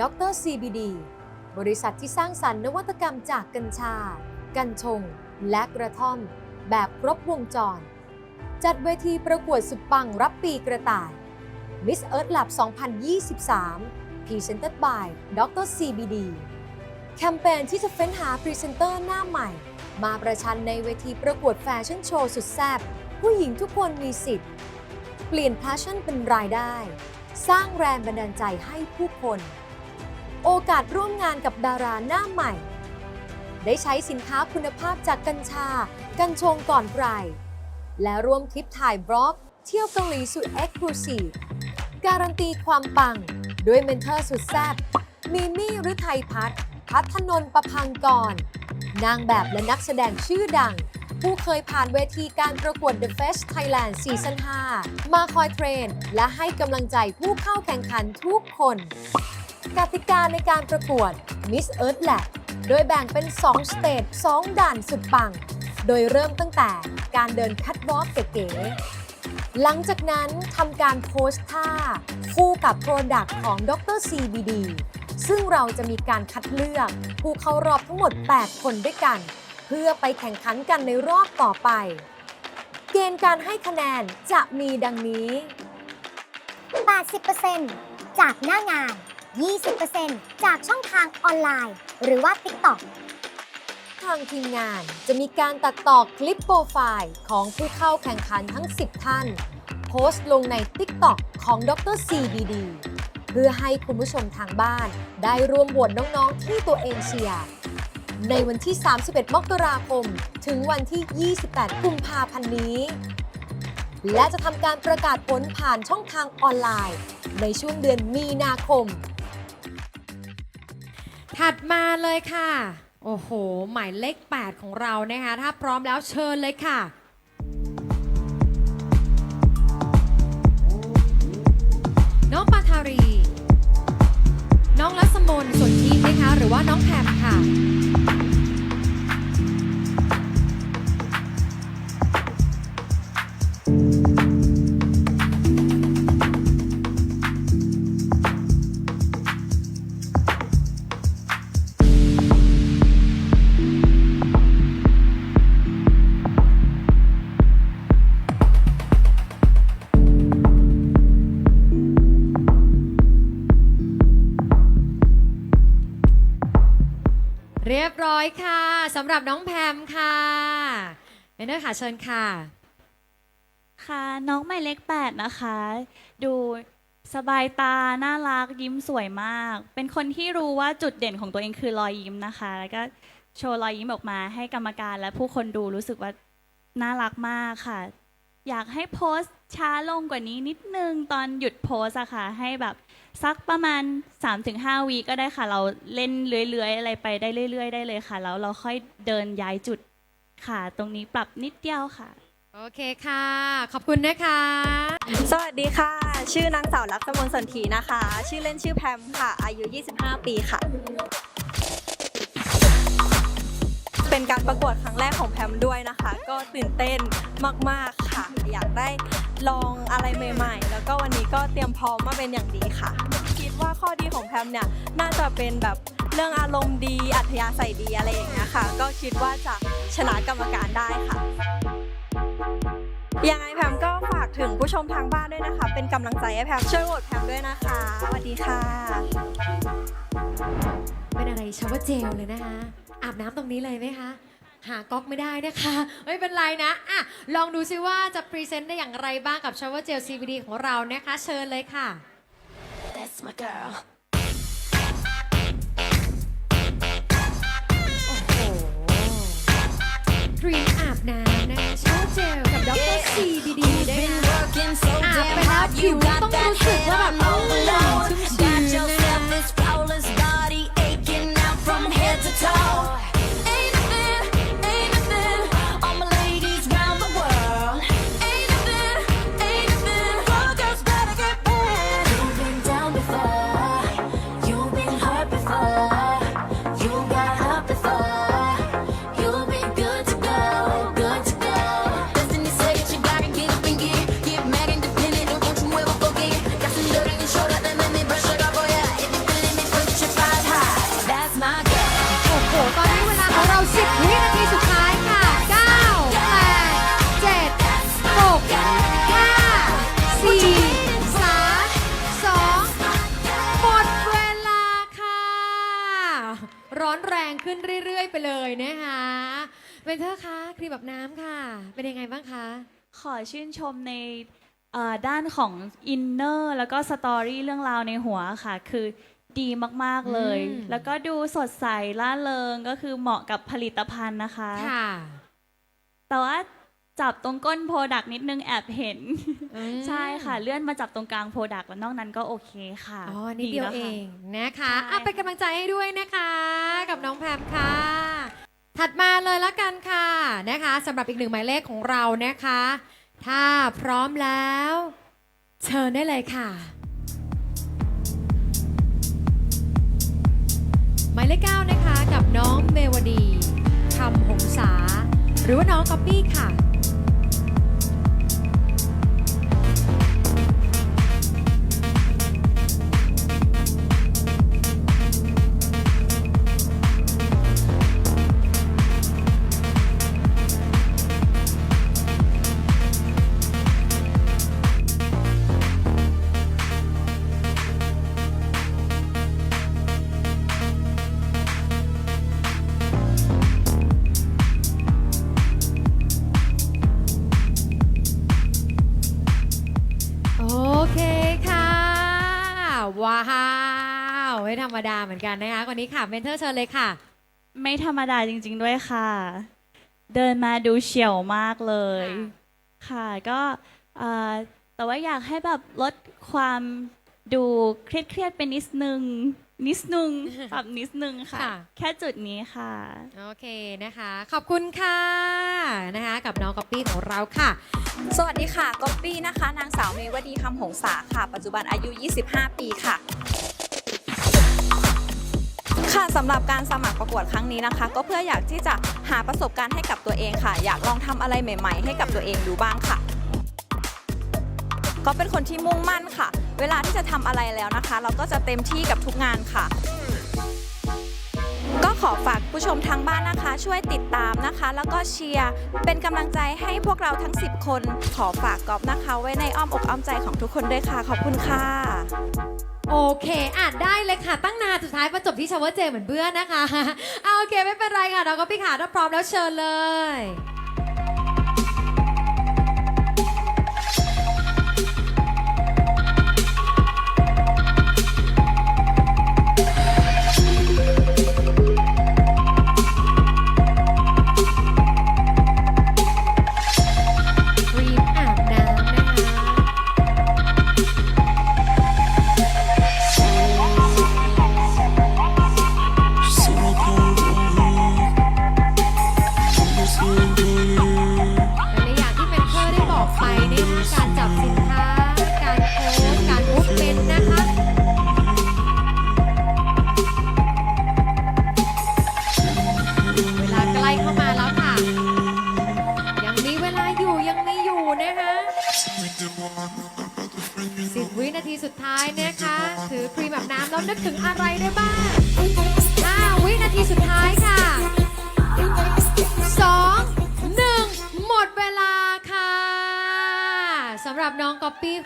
ดร CBD บริษัทที่สร้างสรรค์นวัตกรรมจากกัญชา กัญชง และกระท่อม แบบครบวงจร จัดเวทีประกวดสุดปังรับปีกระต่าย Miss Earth Lab 2023 Presented by ดร CBD แคมเปญที่จะเฟ้นหาพรีเซนเตอร์หน้าใหม่ มาประชันในเวทีประกวดแฟชั่นโชว์สุดแซ่บผู้หญิงทุกคนมีสิทธิ์ เปลี่ยน passion เป็นรายได้ สร้างแรงบันดาลใจให้ผู้คน โอกาสร่วมงานกับดาราหน้าใหม่ ได้ใช้สินค้าคุณภาพจากกัญชา กัญชงก่อนใคร และร่วมทริปถ่ายบล็อก เที่ยวเกาหลีสุดเอ็กซ์คลูซีฟการันตีความปัง ด้วยเมนเทอร์สุดแซ่บมีมี่ฤทัยพัฒพัฒนนท์ประพังกร นางแบบและนักแสดงชื่อดัง ผู้เคยผ่านเวทีการประกวด The Fest Thailand ซีซั่น5มาคอยเทรน และให้กำลังใจผู้เข้าแข่งขันทุกคน กติกาในการประกวด Miss Earth Lab โดยแบ่งเป็น 2 สเตจ 2 ด่านสุดปัง โดยเริ่มตั้งแต่การเดินคัดวอล์กเก๋ๆ หลังจากนั้นทำการโพสท่า คู่กับโปรดักต์ของดร CBD ซึ่งเราจะมีการคัดเลือกผู้เข้ารอบทั้งหมด 8 คนด้วยกัน เพื่อไปแข่งขันกันในรอบต่อไป เกณฑ์การให้คะแนนจะมีดังนี้ 80%จากหน้างาน 20%จากช่องทางออนไลน์ หรือว่า TikTok ทางทีมงานจะมีการตัดต่อคลิปโปรไฟล์ของผู้เข้าแข่งขันทั้ง 10 ท่าน โพสต์ลงใน TikTok ของดร CBD เพื่อให้คุณผู้ชมทางบ้าน ได้ร่วมโหวตน้องๆที่ตัวเองเชียร์ในวันที่ 31 มกราคม ถึงวันที่ 28 กุมภาพันธ์นี้ และจะทำการประกาศผลผ่านช่องทางออนไลน์ ในช่วงเดือนมีนาคม ถัดมาเลยค่ะ โอ้โห หมายเลข 8 ของเรานะคะ ถ้าพร้อมแล้วเชิญเลยค่ะ น้องปาทารี น้องลัสมนสนทินะคะ หรือว่าน้องแพมค่ะ สำหรับน้องแพมค่ะเมนเนอร์ค่ะเชิญค่ะ ค่ะน้องหมายเลขแปดนะคะ ดูสบายตา น่ารักยิ้มสวยมาก เป็นคนที่รู้ว่าจุดเด่นของตัวเองคือรอยยิ้มนะคะ แล้วก็โชว์รอยยิ้มออกมาให้กรรมการและผู้คนดูรู้สึกว่าน่ารักมากค่ะ อยากให้โพสต์ช้าลงกว่านี้นิดนึงตอนหยุดโพสต์อะค่ะ ให้แบบสักประมาณ 3-5วีก็ได้ค่ะ เราเล่นเลื้อยๆ อะไรไปได้เรื่อย ๆ ได้เลยค่ะ แล้วเราค่อยเดินย้ายจุดค่ะ ตรงนี้ปรับนิดเดียวค่ะ โอเคค่ะ ขอบคุณนะคะ สวัสดีค่ะ ชื่อนางสาวลักษมนสนทีนะคะ ชื่อเล่นชื่อแพมค่ะ อายุ 25 ปีค่ะ เป็นการประกวดครั้งแรกของแพมด้วยนะคะ ก็ตื่นเต้นมากๆค่ะ อยากได้ลองอะไรใหม่ๆ แล้วก็วันนี้ก็เตรียมพร้อมมาเป็นอย่างดีค่ะ คิดว่าข้อดีของแพมเนี่ยน่าจะเป็นแบบเรื่องอารมณ์ดีอัธยาศัยดีอะไรอย่างเงี้ยค่ะ ก็คิดว่าจะชนะกรรมการได้ค่ะยังไงแพมก็ฝากถึงผู้ชมทางบ้านด้วยนะคะ เป็นกำลังใจให้แพมช่วยโหวตแพมด้วยนะคะสวัสดีค่ะ เป็นอะไรชาวาเจลเลยนะคะ อาบน้ำตรงนี้เลยไหมคะ หาก๊อกไม่ได้นะคะ ไม่เป็นไรนะอะลองดูซิว่าจะพรีเซนต์ได้อย่างไรบ้างกับชาวาเจล CBD ของเรานะคะ เชิญเลยค่ะ That's my girl โอ้โหครีมอาบน้ำนะคะชาวาเจลกับดร CBD นะคะอาบไปแล้วผิวต้องรู้สึกว่าแบบโอ้โหชุ่มชื้นนะคะ Destiny said that you gotta get up and get, get mad independent, and don't you ever forget. Got some dirt on from head to toe. นแรงขึ้นเรื่อย ๆ ไปเลยนะคะเวนเทอร์คะครีมแบบน้ำค่ะ เป็นยังไงบ้างคะ ขอชื่นชมในเอ่อด้านของอินเนอร์แล้วก็สตอรี่เรื่องราวในหัวค่ะ คือดีมาก ๆ เลย อืม แล้วก็ดูสดใสล่าเริงก็คือเหมาะกับผลิตภัณฑ์นะคะ ค่ะ แต่ว่า จับตรงก้นโปรดักนิดนึงแอบเห็นอืมใช่ค่ะ เลื่อนมาจับตรงกลางโปรดักแล้วนอกนั้นก็โอเคค่ะอ๋อนิดเดียวแล้วเอค่ะงนะคะใช่อะเป็นกำลังใจให้ด้วยนะคะ กับน้องแพมค่ะ ถัดมาเลยละกันค่ะนะคะสำหรับอีกหนึ่งหมายเลขของเรานะคะ ถ้าพร้อมแล้ว เชิญได้เลยค่ะ หมายเลขเก้านะคะ กับน้องเมวดีคำหงษา หรือว่าน้องก๊อปปี้ค่ะ ว้าวไม่ธรรมดาเหมือนกันนะคะคนนี้ค่ะเมนเทอร์เชิญเลยค่ะ ไม่ธรรมดาจริง ๆ ด้วยค่ะ เดินมาดูเฉียวมากเลย ค่ะก็เอ่อแต่ว่าอยากให้แบบลดความดูเครียดๆไปนิดนึง นิดนึงปรับนิดนึงค่ะ ค่ะ แค่จุดนี้ค่ะ โอเคนะคะ ขอบคุณค่ะนะคะกับน้องก๊อปปี้ของเราค่ะ สวัสดีค่ะก๊อปปี้นะคะ นางสาวเมวดีคำหงษาค่ะ ปัจจุบันอายุ 25 ปีค่ะ ค่ะสำหรับการสมัครประกวดครั้งนี้นะคะ ก็เพื่ออยากที่จะหาประสบการณ์ให้กับตัวเองค่ะ อยากลองทำอะไรใหม่ ๆ ให้กับตัวเองดูบ้างค่ะ ก็เป็นคนที่มุ่งมั่นค่ะ เวลาที่จะทำอะไรแล้วนะคะ เราก็จะเต็มที่กับทุกงานค่ะ ก็ขอฝากผู้ชมทางบ้านนะคะ ช่วยติดตามนะคะ แล้วก็เชียร์เป็นกำลังใจให้พวกเราทั้ง 10 คน ขอฝากกอล์ฟนะคะ ไว้ในอ้อมอกอ้อมใจของทุกคนด้วยค่ะ ขอบคุณค่ะ โอเคอ่านได้เลยค่ะ ตั้งนานสุดท้ายมาจบที่ชาวเวอร์เจเหมือนเพื่อนะคะ เอาโอเคไม่เป็นไรค่ะน้องก๊อปปี้ค่ะถ้าพร้อมแล้วเชิญเลย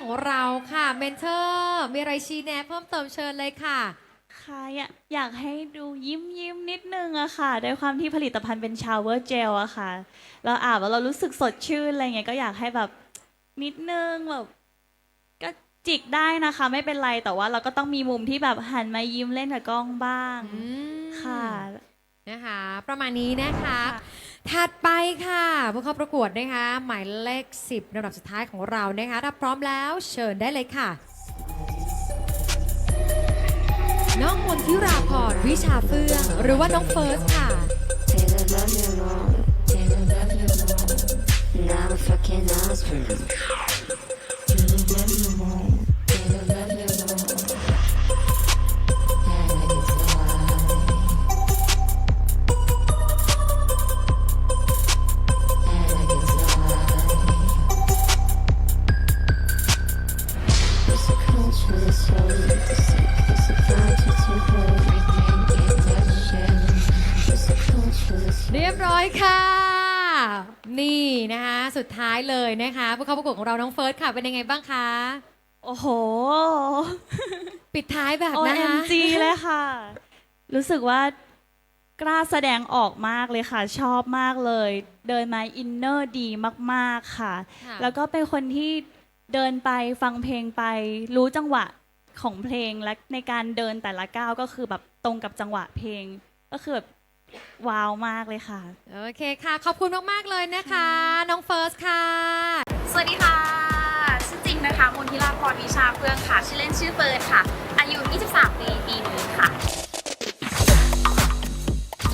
ของเราค่ะเมนเทอร์มีอะไรชี้แนะเพิ่มเติมเชิญเลยค่ะ ค่ะอยากอยากให้ดูยิ้มยิ้มนิดนึงอะค่ะด้วยความที่ผลิตภัณฑ์เป็นชาวเวอร์เจลอะค่ะ เราอาบแล้วเรารู้สึกสดชื่นอะไรเงี้ยก็อยากให้แบบนิดนึงแบบก็จิกได้นะคะ ไม่เป็นไรแต่ว่าเราก็ต้องมีมุมที่แบบหันมายิ้มเล่นกับกล้องบ้างอืมค่ะนะคะ ประมาณนี้นะคะ ค่ะ ถัดไปค่ะ ผู้เข้าประกวดนะคะ หมายเลข 10ลำดับสุดท้ายของเรานะคะถ้าพร้อมแล้วเชิญได้เลยค่ะ น้องมนทิราพรวิชาเฟื่องหรือว่าน้องเฟิร์สค่ะ Taylor love me wrong, ดท้ายเลยนะคะ ผู้เข้าประกวดของเราน้องเฟิร์สค่ะเป็นยังไงบ้างคะ โอ้โห ปิดท้ายแบบนะคะ OMG เลยค่ะ รู้สึกว่ากล้าแสดงออกมากเลยค่ะ ชอบมากเลย เดินมาอินเนอร์ดีมากๆค่ะแล้วก็เป็นคนที่เดินไปฟังเพลงไป รู้จังหวะของเพลงและในการเดินแต่ละก้าวก็คือแบบตรงกับจังหวะเพลง ก็คือแบบ ว้าวมากเลยค่ะ โอเคค่ะ ขอบคุณมาก ๆ เลยนะคะ น้องเฟิร์สค่ะ สวัสดีค่ะชื่อจริงนะคะมนทิราพรวิชาเฟื่องค่ะ ชื่อเล่นชื่อเฟิร์นค่ะ อายุ 23 ปีปีนี้ค่ะ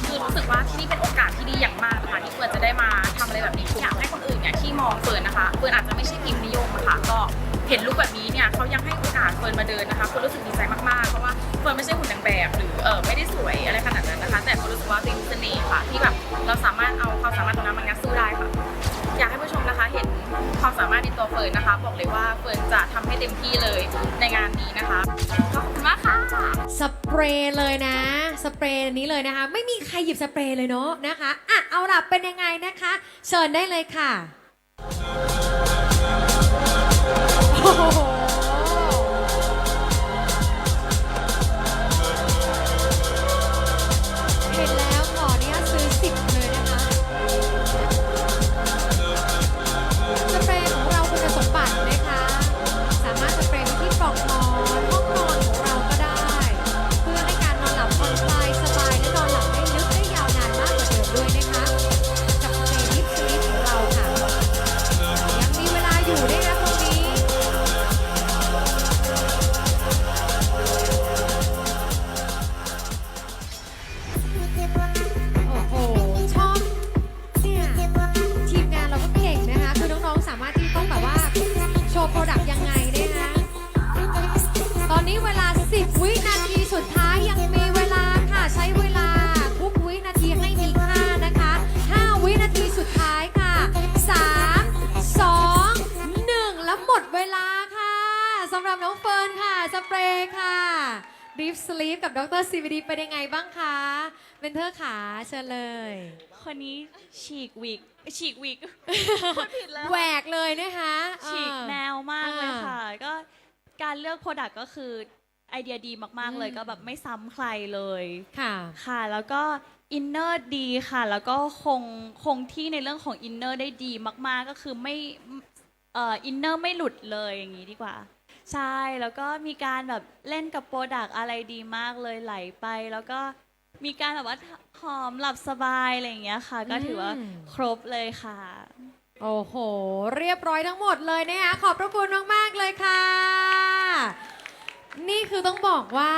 คือรู้สึกว่าที่นี่เป็นโอกาสที่ดีอย่างมากค่ะที่เฟิร์นจะได้มาทำอะไรแบบนี้อยากให้คนอื่นเนี่ยที่มองเฟิร์นนะคะเฟิร์นอาจจะไม่ใช่พิมพ์นิยมอะค่ะก็เห็นลุคแบบนี้เนี่ยเขายังให้โอกาสเฟิร์นมาเดินนะคะเฟิร์นรู้สึกดีใจมากๆเพราะว่า เฟิร์นไม่ใช่หุ่นนางแบบหรือเออไม่ได้สวยอะไรขนาดนั้นนะคะ แต่เฟิร์นรู้สึกว่าเป็นเสน่ห์ค่ะที่แบบเราสามารถเอาความสามารถตรงนั้นมางัดสู้ได้ค่ะ อยากให้ผู้ชมนะคะเห็นความสามารถในตัวเฟิร์นนะคะ บอกเลยว่าเฟิร์นจะทำให้เต็มที่เลยในงานนี้นะคะขอบคุณมากค่ะสเปรย์เลยนะ สเปรย์นี้เลยนะคะ ไม่มีใครหยิบสเปรย์เลยเนาะนะคะอะเอาล่ะเป็นยังไงนะคะเชิญได้เลยค่ะโอ้โห Sleep กับดร CBD เป็นยังไงบ้างคะเบนเทอร์ขาเชิญเลยคนนี้ฉีกวิกฉีกวิกพูดผิดแล้วแหวกเลยนะคะฉีกเออแนวมากเลยอ่าค่ะ ก็การเลือกโปรดักต์ก็คือไอเดียดีมาก ๆ เลยอืมก็แบบไม่ซ้ำใครเลยค่ะ ค่ะ แล้วก็อินเนอร์ดีค่ะ แล้วก็คงคงที่ในเรื่องของอินเนอร์ได้ดีมาก ๆ ก็คือไม่เอ่ออินเนอร์ไม่หลุดเลยอย่างนี้ดีกว่า ใช่แล้วก็มีการแบบเล่นกับโปรดักอะไรดีมากเลยไหลไป แล้วก็มีการแบบว่าหอมหลับสบายอะไรอย่างเงี้ยค่ะ ก็ถือว่าครบเลยค่ะ โอ้โห เรียบร้อยทั้งหมดเลยนะคะขอบพระคุณมาก ๆ เลยค่ะ นี่คือต้องบอกว่า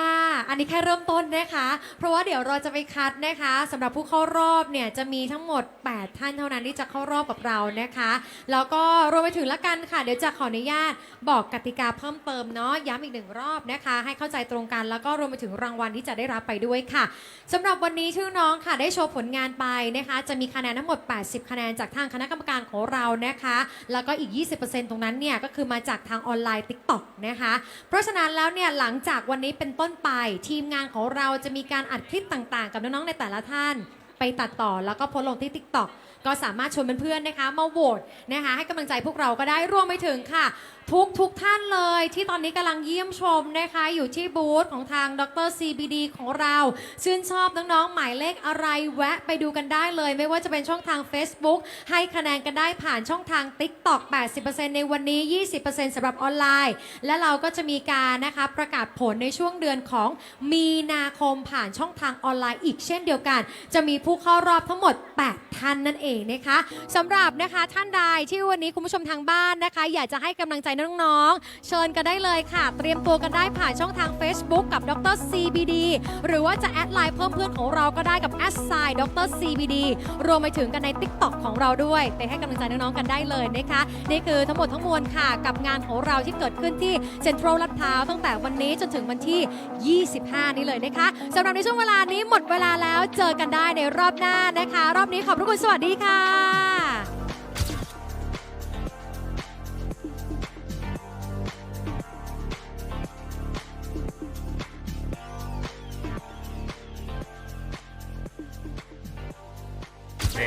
อันนี้แค่เริ่มต้นนะคะ เพราะว่าเดี๋ยวเราจะไปคัดนะคะสำหรับผู้เข้ารอบเนี่ยจะมีทั้งหมด 8 ท่านเท่านั้นที่จะเข้ารอบกับเรานะคะ แล้วก็รวมไปถึงละกันค่ะ เดี๋ยวจะขออนุญาตบอกกติกาเพิ่มเติมเนาะย้ำอีกหนึ่งรอบนะคะ ให้เข้าใจตรงกันแล้วก็รวมไปถึงรางวัลที่จะได้รับไปด้วยค่ะสำหรับวันนี้ชื่อน้องค่ะได้โชว์ผลงานไปนะคะ จะมีคะแนนทั้งหมด 80 คะแนนจากทางคณะกรรมการของเรานะคะ แล้วก็อีก 20%ตรงนั้นเนี่ยก็คือมาจากทางออนไลน์ TikTok นะคะ เพราะฉะนั้นแล้วเนี่ยหลังจากวันนี้เป็นต้นไป ทีมงานของเราจะมีการอัดคลิปต่างๆ กับน้องๆในแต่ละท่าน ไปตัดต่อแล้วก็โพสต์ลงที่ TikTok ก็สามารถชวนเพื่อนๆนะคะ มาโหวตนะคะ ให้กำลังใจพวกเราก็ได้รวมไปถึงค่ะ ทุกทุกท่านเลยที่ตอนนี้กำลังเยี่ยมชมนะคะ อยู่ที่บูธของทางดร CBD ของเรา ชื่นชอบน้องๆ หมายเลขอะไรแวะไปดูกันได้เลย ไม่ว่าจะเป็นช่องทาง Facebook ให้คะแนนกันได้ผ่านช่องทาง TikTok 80%ในวันนี้ 20%สำหรับออนไลน์ และเราก็จะมีการนะคะประกาศผลในช่วงเดือนของมีนาคมผ่านช่องทางออนไลน์อีกเช่นเดียวกัน จะมีผู้เข้ารอบทั้งหมด 8 ท่านนั่นเองนะคะสำหรับนะคะท่านใดที่วันนี้คุณผู้ชมทางบ้านนะคะ อยากจะให้กำลังใจน้องๆ เชิญกันได้เลยค่ะ เตรียมตัวกันได้ผ่านช่องทาง Facebook กับดร CBD หรือว่าจะแอดไลน์เพิ่มเพื่อนของเราก็ได้กับแอดไซน์ดร CBD รวมไปถึงกันใน TikTok ของเราด้วย ไปให้กำลังใจน้องๆ กันได้เลยนะคะนี่คือทั้งหมดทั้งมวลค่ะกับงานของเราที่เกิดขึ้นที่เซ็นทรัลลาดพร้าวตั้งแต่วันนี้จนถึงวันที่ 25 นี้เลยนะคะสำหรับในช่วงเวลานี้หมดเวลาแล้วเจอกันได้ในรอบหน้านะคะ รอบนี้ขอบพระคุณสวัสดีค่ะ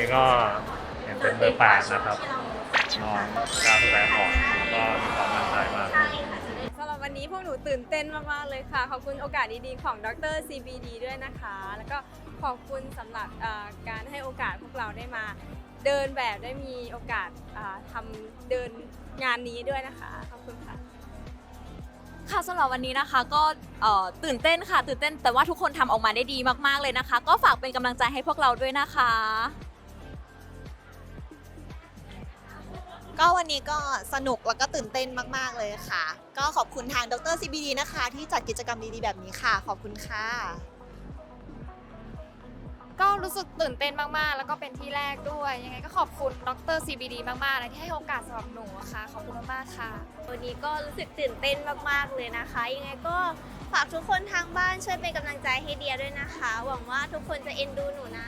นี่ก็เห็นเป็นเบอร์แปดนะครับน้องกล้าแสดงออกแล้วก็มีความมั่นใจมากสำหรับวันนี้พวกหนูตื่นเต้นมาก ๆ เลยค่ะ ขอบคุณโอกาสดี ๆ ของดร CBD ด้วยนะคะ แล้วก็ขอบคุณสำหรับเอ่อการให้โอกาสพวกเราได้มา เดินแบบได้มีโอกาสอ่าทำเดินงานนี้ด้วยนะคะ ขอบคุณค่ะค่ะสำหรับวันนี้นะคะก็เอ่อตื่นเต้นค่ะ ตื่นเต้นแต่ว่าทุกคนทำออกมาได้ดีมาก ๆ เลยนะคะ ก็ฝากเป็นกำลังใจให้พวกเราด้วยนะคะ ก็วันนี้ก็สนุกแล้วก็ตื่นเต้นมาก ๆ เลยค่ะ ก็ขอบคุณทางดร CBD นะคะ ที่จัดกิจกรรมดีๆ แบบนี้ค่ะ ขอบคุณค่ะ ก็รู้สึกตื่นเต้นมากๆ แล้วก็เป็นที่แรกด้วย ยังไงก็ขอบคุณดร CBD มากๆนะที่ให้โอกาสสำหรับหนูอะค่ะ ขอบคุณมากๆค่ะ วันนี้ก็รู้สึกตื่นเต้นมากๆเลยนะคะ ยังไงก็ฝากทุกคนทางบ้านช่วยเป็นกำลังใจให้เดียด้วยนะคะ หวังว่าทุกคนจะเอ็นดูหนูนะ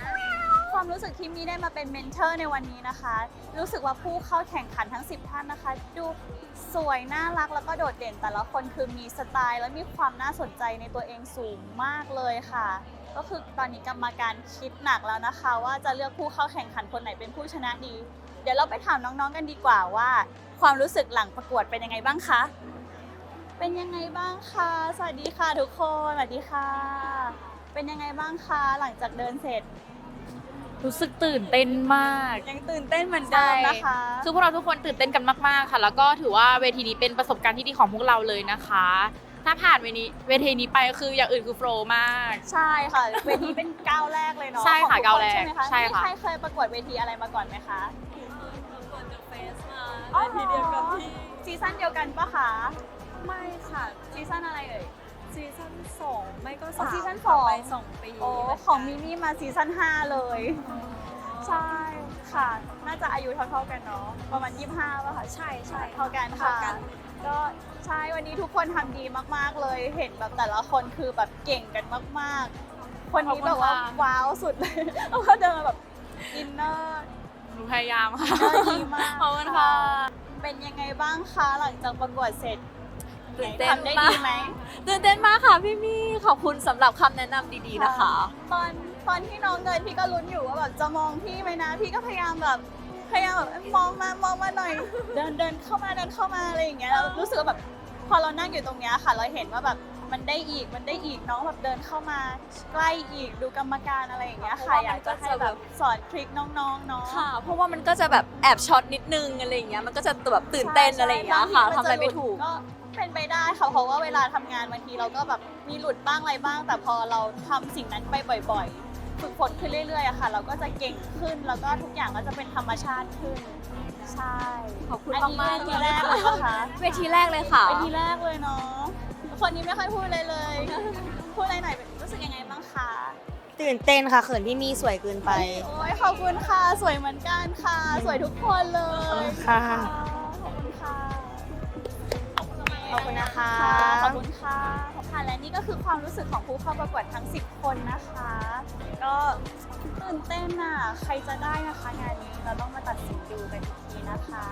ความรู้สึกที่มีได้มาเป็นเมนเทอร์ในวันนี้นะคะ รู้สึกว่าผู้เข้าแข่งขันทั้ง 10 ท่านนะคะ ดูสวยน่ารักแล้วก็โดดเด่น แต่ละคนคือมีสไตล์ และมีความน่าสนใจในตัวเองสูงมากเลยค่ะ ก็คือตอนนี้กรรมการคิดหนักแล้วนะคะ ว่าจะเลือกผู้เข้าแข่งขันคนไหนเป็นผู้ชนะดี เดี๋ยวเราไปถามน้องๆกันดีกว่าว่า ความรู้สึกหลังประกวดเป็นยังไงบ้างคะเป็นยังไงบ้างคะสวัสดีค่ะทุกคนสวัสดีค่ะ เป็นยังไงบ้างคะหลังจากเดินเสร็จ รู้สึกตื่นเต้นมากยังตื่นเต้นเหมือนเดิมนะคะ คือพวกเราทุกคนตื่นเต้นกันมากๆค่ะ แล้วก็ถือว่าเวทีนี้เป็นประสบการณ์ที่ดีของพวกเราเลยนะคะ ถ้าผ่านเวทีนี้เวทีนี้ไปก็คืออย่างอื่นคือโฟล์มาก ใช่ค่ะเวทีเป็นก้าวแรกเลยเนาะใช่ค่ะของทุก้าวแรกใช่ไหมคะใช่ค่ะมีใครเคยประกวดเวทีอะไรมาก่อนไหมคะประกวดเฟสมาอ๋อเวทีเดียวกับที่ซีซั่นเดียวกันปะคะไม่ค่ะซีซั่นอะไรเอ่ย ซีซั่นสองไม่ก็อ๋อสามซีซั่นค่ะสอง ไปสองปีโอ้เหมืนกันของมินี่มาซีซั่น5เลย ใช่ค่ะ น่าจะอายุเท่าๆกันเนาะประมาณ 25ป่ะคะใช่ใช่เท่ากันเท่าค่ะกัน ก็ใช่วันนี้ทุกคนทำดีมากๆเลย เห็นแบบแต่ละคนคือแบบเก่งกันมากๆ คนนี้แบบว่าว้าวสุดเลยเพราะว่าเดินมาแบบอินเนอร์หนูพยายามค่ะก็ดีมากขอบคุณค่ะ เป็นยังไงบ้างคะหลังจากประกวดเสร็จ ตื่นเต้นทำได้มาดีกไหมตื่นเต้นมากค่ะพี่มี่ขอบคุณสำหรับคำแนะนำดีๆนะคะ ตอนตอนที่น้องเดินพี่ก็ลุ้นอยู่ว่าแบบจะมองพี่ไหมนะ พี่ก็พยายามแบบพยายามแบบเอ้ยมองมามองมาหน่อย เดินเดินเข้ามาเดินเข้ามาอะไรอย่างเงี้ยเรารู้สึกว่าแบบพอเรานั่งอยู่ตรงเนี้ยค่ะ เราเห็นว่าแบบมันได้อีกมันได้อีกน้องแบบเดินเข้ามา ใกล้อีกดูกรรมการอะไรอย่างเงี้ยค่ะอยากจะให้แบบสอนทริคน้องๆเนาะ ค่ะ เพราะว่ามันก็จะแบบแอบช็อตนิดนึงอะไรอย่างเงี้ยมันก็จะแบบตื่นเต้นอะไรอย่างเงี้ยค่ะทำอะไรไม่ถูก ก็ เป็นไปได้ค่ะเพราะว่าเวลาทำงานบางทีเราก็แบบมีหลุดบ้างอะไรบ้าง แต่พอเราทำสิ่งนั้นไปบ่อยๆ ฝึกฝนขึ้นเรื่อยๆอะค่ะ เราก็จะเก่งขึ้นแล้วก็ทุกอย่างก็จะเป็นธรรมชาติขึ้น ใช่ขอบคุณอันนี้มากเวๆทีแรกเลยปะคะเวทีแรกเลยค่ะ เวทีแรกเลยเนาะคนนี้ไม่ค่อยพูดเลยเลย พูดอะไรหน่อยรู้สึกยังไงบ้างคะตื่นเต้นค่ะเขินพี่มีสวยเกินไป โอ้ยขอบคุณค่ะสวยเหมือนกันค่ะ สวยทุกคนเลย ค่ะขอบคุณค่ะ ขอบคุณนะคะ ขอบคุณค่ะขอบค่ะและนี่ก็คือความรู้สึกของผู้เข้าประกวดทั้ง 10 คนนะคะ ก็ตื่นเต้นน่ะ ใครจะได้นะคะงานนี้เราต้องมาตัดสินดูกันอีกทีนะคะ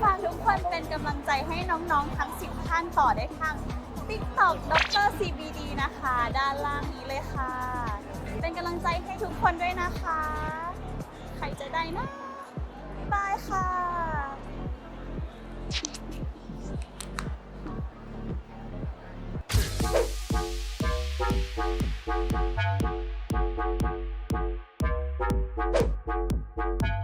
ฝากทุกคนเป็นกำลังใจให้น้องๆทั้ง 10 ท่านต่อได้ทาง TikTok ดร CBD นะคะ ด้านล่างนี้เลยค่ะ เป็นกำลังใจให้ทุกคนด้วยนะคะ ใครจะได้นะบายบา ยค่ะ